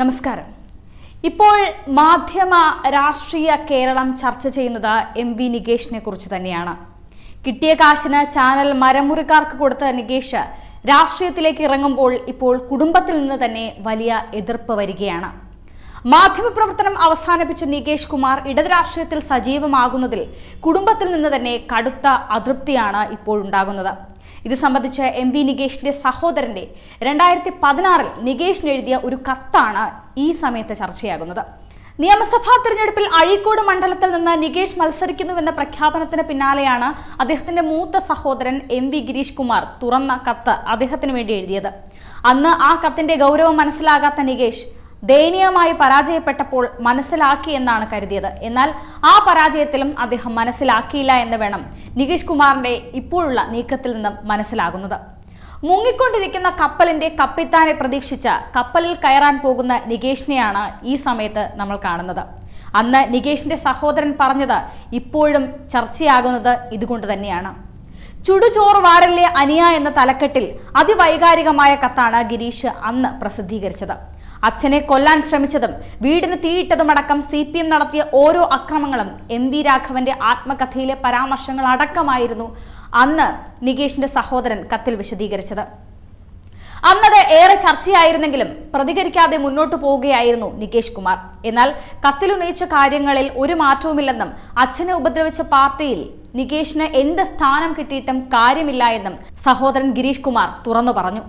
നമസ്കാരം. ഇപ്പോൾ മാധ്യമ രാഷ്ട്രീയ കേരളം ചർച്ച ചെയ്യുന്നത് എം വി നികേഷിനെ കുറിച്ച് തന്നെയാണ്. കിട്ടിയ കാശിന് ചാനൽ മരമുറിക്കാർക്ക് കൊടുത്ത നികേഷ് രാഷ്ട്രീയത്തിലേക്ക് ഇറങ്ങുമ്പോൾ ഇപ്പോൾ കുടുംബത്തിൽ നിന്ന് തന്നെ വലിയ എതിർപ്പ് വരികയാണ്. മാധ്യമപ്രവർത്തനം അവസാനിപ്പിച്ച നികേഷ് കുമാർ ഇടത് രാഷ്ട്രീയത്തിൽ സജീവമാകുന്നതിൽ കുടുംബത്തിൽ നിന്ന് തന്നെ കടുത്ത അതൃപ്തിയാണ് ഇപ്പോഴുണ്ടാകുന്നത് ഇത് സംബന്ധിച്ച് എം വി നികേഷിന്റെ സഹോദരന്റെ രണ്ടായിരത്തി പതിനാറിൽ നികേഷിന് എഴുതിയ ഒരു കത്താണ് ഈ സമയത്ത് ചർച്ചയാകുന്നത്. നിയമസഭാ തിരഞ്ഞെടുപ്പിൽ അഴീക്കോട് മണ്ഡലത്തിൽ നിന്ന് നികേഷ് മത്സരിക്കുന്നുവെന്ന പ്രഖ്യാപനത്തിന് പിന്നാലെയാണ് അദ്ദേഹത്തിന്റെ മൂത്ത സഹോദരൻ എം വി ഗിരീഷ് കുമാർ തുറന്ന കത്ത് അദ്ദേഹത്തിന് വേണ്ടി എഴുതിയത്. അന്ന് ആ കത്തിന്റെ ഗൗരവം മനസ്സിലാകാത്ത നികേഷ് ദയനീയമായി പരാജയപ്പെട്ടപ്പോൾ മനസ്സിലാക്കി എന്നാണ് കരുതിയത്. എന്നാൽ ആ പരാജയത്തിലും അദ്ദേഹം മനസ്സിലാക്കിയില്ല എന്ന് വേണം നികേഷ് കുമാറിന്റെ ഇപ്പോഴുള്ള നീക്കത്തിൽ നിന്നും മനസ്സിലാകുന്നത്. മുങ്ങിക്കൊണ്ടിരിക്കുന്ന കപ്പലിന്റെ കപ്പിത്താനെ പ്രതീക്ഷിച്ച കപ്പലിൽ കയറാൻ പോകുന്ന നികേഷിനെയാണ് ഈ സമയത്ത് നമ്മൾ കാണുന്നത്. അന്ന് നികേഷിന്റെ സഹോദരൻ പറഞ്ഞത് ഇപ്പോഴും ചർച്ചയാകുന്നത് ഇതുകൊണ്ട് തന്നെയാണ്. ചുടുചോറ് വാരല്ലേ അനിയ എന്ന തലക്കെട്ടിൽ അതിവൈകാരികമായ കത്താണ് ഗിരീഷ് അന്ന് പ്രസിദ്ധീകരിച്ചത്. അച്ഛനെ കൊല്ലാൻ ശ്രമിച്ചതും വീടിന് തീയിട്ടതുമടക്കം സി പി എം നടത്തിയ ഓരോ അക്രമങ്ങളും എം വി രാഘവന്റെ ആത്മകഥയിലെ പരാമർശങ്ങൾ അടക്കമായിരുന്നു അന്ന് നികേഷിന്റെ സഹോദരൻ കത്തിൽ വിശദീകരിച്ചത്. അന്നത് ഏറെ ചർച്ചയായിരുന്നെങ്കിലും പ്രതികരിക്കാതെ മുന്നോട്ടു പോവുകയായിരുന്നു നികേഷ് കുമാർ. എന്നാൽ കത്തിലുന്നയിച്ച കാര്യങ്ങളിൽ ഒരു മാറ്റവുമില്ലെന്നും അച്ഛനെ ഉപദ്രവിച്ച പാർട്ടിയിൽ നികേഷിന് എന്ത് സ്ഥാനം കിട്ടിയിട്ടും കാര്യമില്ല എന്നും സഹോദരൻ ഗിരീഷ് കുമാർ തുറന്നു പറഞ്ഞു.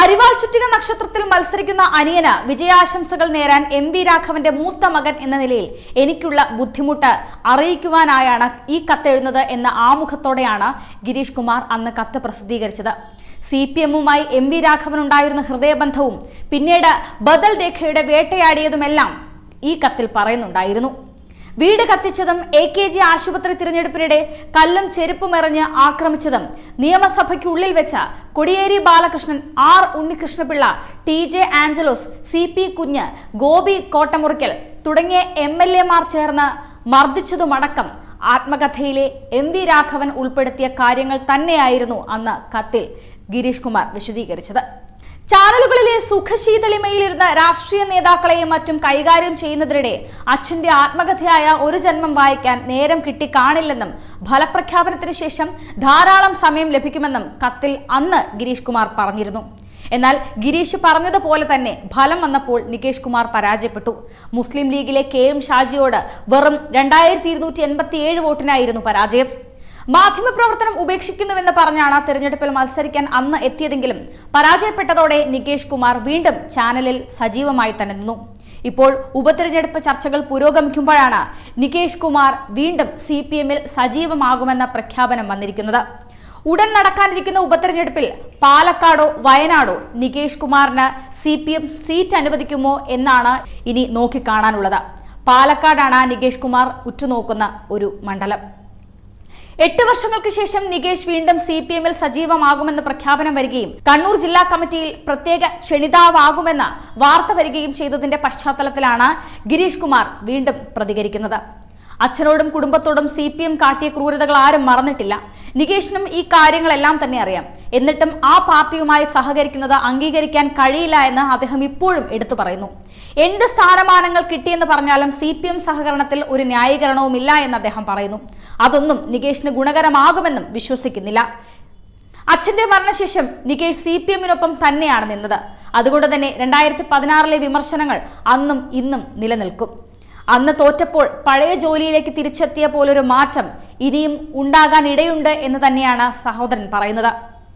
അരിവാൾ ചുറ്റിക നക്ഷത്രത്തിൽ മത്സരിക്കുന്ന അനിയന് വിജയാശംസകൾ നേരാൻ എം വി രാഘവന്റെ മൂത്ത മകൻ എന്ന നിലയിൽ എനിക്കുള്ള ബുദ്ധിമുട്ട് അറിയിക്കുവാനായാണ് ഈ കത്തെഴുതുന്നത് എന്ന ആമുഖത്തോടെയാണ് ഗിരീഷ് കുമാർ അന്ന് കത്ത് പ്രസിദ്ധീകരിച്ചത്. സി പി എമ്മുമായി എം വി രാഘവൻ ഉണ്ടായിരുന്ന ഹൃദയബന്ധവും പിന്നീട് ബദൽ രേഖയുടെ വേട്ടയാടിയതുമെല്ലാം ഈ കത്തിൽ പറയുന്നുണ്ടായിരുന്നു. വീട് കത്തിച്ചതും എ കെ ജി ആശുപത്രി തിരഞ്ഞെടുപ്പിനിടെ കല്ലും ചെരുപ്പും എറിഞ്ഞ് ആക്രമിച്ചതും നിയമസഭയ്ക്കുള്ളിൽ വെച്ച Kodiyeri Balakrishnan R Unnikrishnapillai T J Angelos C P Kunju Gopi Kottamurikkal തുടങ്ങിയ എം എൽ എമാർ ചേർന്ന് മർദ്ദിച്ചതുമടക്കം ആത്മകഥയിലെ എം വി രാഘവൻ ഉൾപ്പെടുത്തിയ കാര്യങ്ങൾ തന്നെയായിരുന്നു അന്ന് കത്തിൽ ഗിരീഷ് കുമാർ വിശദീകരിച്ചത്. ചാനലുകളിലെ സുഖശീതളിമയിലിരുന്ന രാഷ്ട്രീയ നേതാക്കളെയും മറ്റും കൈകാര്യം ചെയ്യുന്നതിനിടെ അച്ഛന്റെ ആത്മകഥയായ ഒരു ജന്മം വായിക്കാൻ നേരം കിട്ടി കാണില്ലെന്നും ഫലപ്രഖ്യാപനത്തിന് ശേഷം ധാരാളം സമയം ലഭിക്കുമെന്നും കത്തിൽ അന്ന് ഗിരീഷ് കുമാർ പറഞ്ഞിരുന്നു. എന്നാൽ ഗിരീഷ് പറഞ്ഞതുപോലെ തന്നെ ഫലം വന്നപ്പോൾ നികേഷ് കുമാർ പരാജയപ്പെട്ടു. മുസ്ലിം ലീഗിലെ കെ എം ഷാജിയോട് വെറും രണ്ടായിരത്തി ഇരുന്നൂറ്റി എൺപത്തി ഏഴ് വോട്ടിനായിരുന്നു പരാജയം. മാധ്യമപ്രവർത്തനം ഉപേക്ഷിക്കുന്നുവെന്ന് പറഞ്ഞാണ് തെരഞ്ഞെടുപ്പിൽ മത്സരിക്കാൻ അന്ന് എത്തിയതെങ്കിലും പരാജയപ്പെട്ടതോടെ നികേഷ് കുമാർ വീണ്ടും ചാനലിൽ സജീവമായി തന്നെ നിന്നു. ഇപ്പോൾ ഉപതെരഞ്ഞെടുപ്പ് ചർച്ചകൾ പുരോഗമിക്കുമ്പോഴാണ് നികേഷ് കുമാർ വീണ്ടും സി പി എമ്മിൽ സജീവമാകുമെന്ന പ്രഖ്യാപനം വന്നിരിക്കുന്നത്. ഉടൻ നടക്കാനിരിക്കുന്ന ഉപതെരഞ്ഞെടുപ്പിൽ പാലക്കാടോ വയനാടോ നികേഷ് കുമാറിന് സി പി എം സീറ്റ് അനുവദിക്കുമോ എന്നാണ് ഇനി നോക്കിക്കാണാനുള്ളത്. പാലക്കാടാണ് നികേഷ് കുമാർ ഉറ്റുനോക്കുന്ന ഒരു മണ്ഡലം. എട്ട് വർഷങ്ങൾക്ക് ശേഷം നികേഷ് വീണ്ടും സി പി എമ്മിൽ സജീവമാകുമെന്ന് പ്രഖ്യാപനം വരികയും കണ്ണൂർ ജില്ലാ കമ്മിറ്റിയിൽ പ്രത്യേക ക്ഷണിതാവാകുമെന്ന വാർത്ത വരികയും ചെയ്തതിന്റെ പശ്ചാത്തലത്തിലാണ് ഗിരീഷ് കുമാർ വീണ്ടും പ്രതികരിക്കുന്നത്. അച്ഛനോടും കുടുംബത്തോടും സി പി എം കാട്ടിയ ക്രൂരതകൾ ആരും മറന്നിട്ടില്ല. നികേഷിനും ഈ കാര്യങ്ങളെല്ലാം തന്നെ അറിയാം. എന്നിട്ടും ആ പാർട്ടിയുമായി സഹകരിക്കുന്നത് അംഗീകരിക്കാൻ കഴിയില്ല എന്ന് അദ്ദേഹം ഇപ്പോഴും എടുത്തു പറയുന്നു. എന്ത് സ്ഥാനമാനങ്ങൾ കിട്ടിയെന്ന് പറഞ്ഞാലും സി പി എം സഹകരണത്തിൽ ഒരു ന്യായീകരണവും ഇല്ല എന്ന് അദ്ദേഹം പറയുന്നു. അതൊന്നും നികേഷിന് ഗുണകരമാകുമെന്നും വിശ്വസിക്കുന്നില്ല. അച്ഛന്റെ മരണശേഷം നികേഷ് സി പി എമ്മിനൊപ്പം തന്നെയാണ് നിന്നത്. അതുകൊണ്ട് തന്നെ രണ്ടായിരത്തി പതിനാറിലെ വിമർശനങ്ങൾ അന്നും ഇന്നും നിലനിൽക്കും. അന്ന് തോറ്റപ്പോൾ പഴയ ജോലിയിലേക്ക് തിരിച്ചെത്തിയ പോലൊരു മാറ്റം ഇനിയും ഉണ്ടാകാൻ ഇടയുണ്ട് എന്ന് തന്നെയാണ് സഹോദരൻ പറയുന്നത്.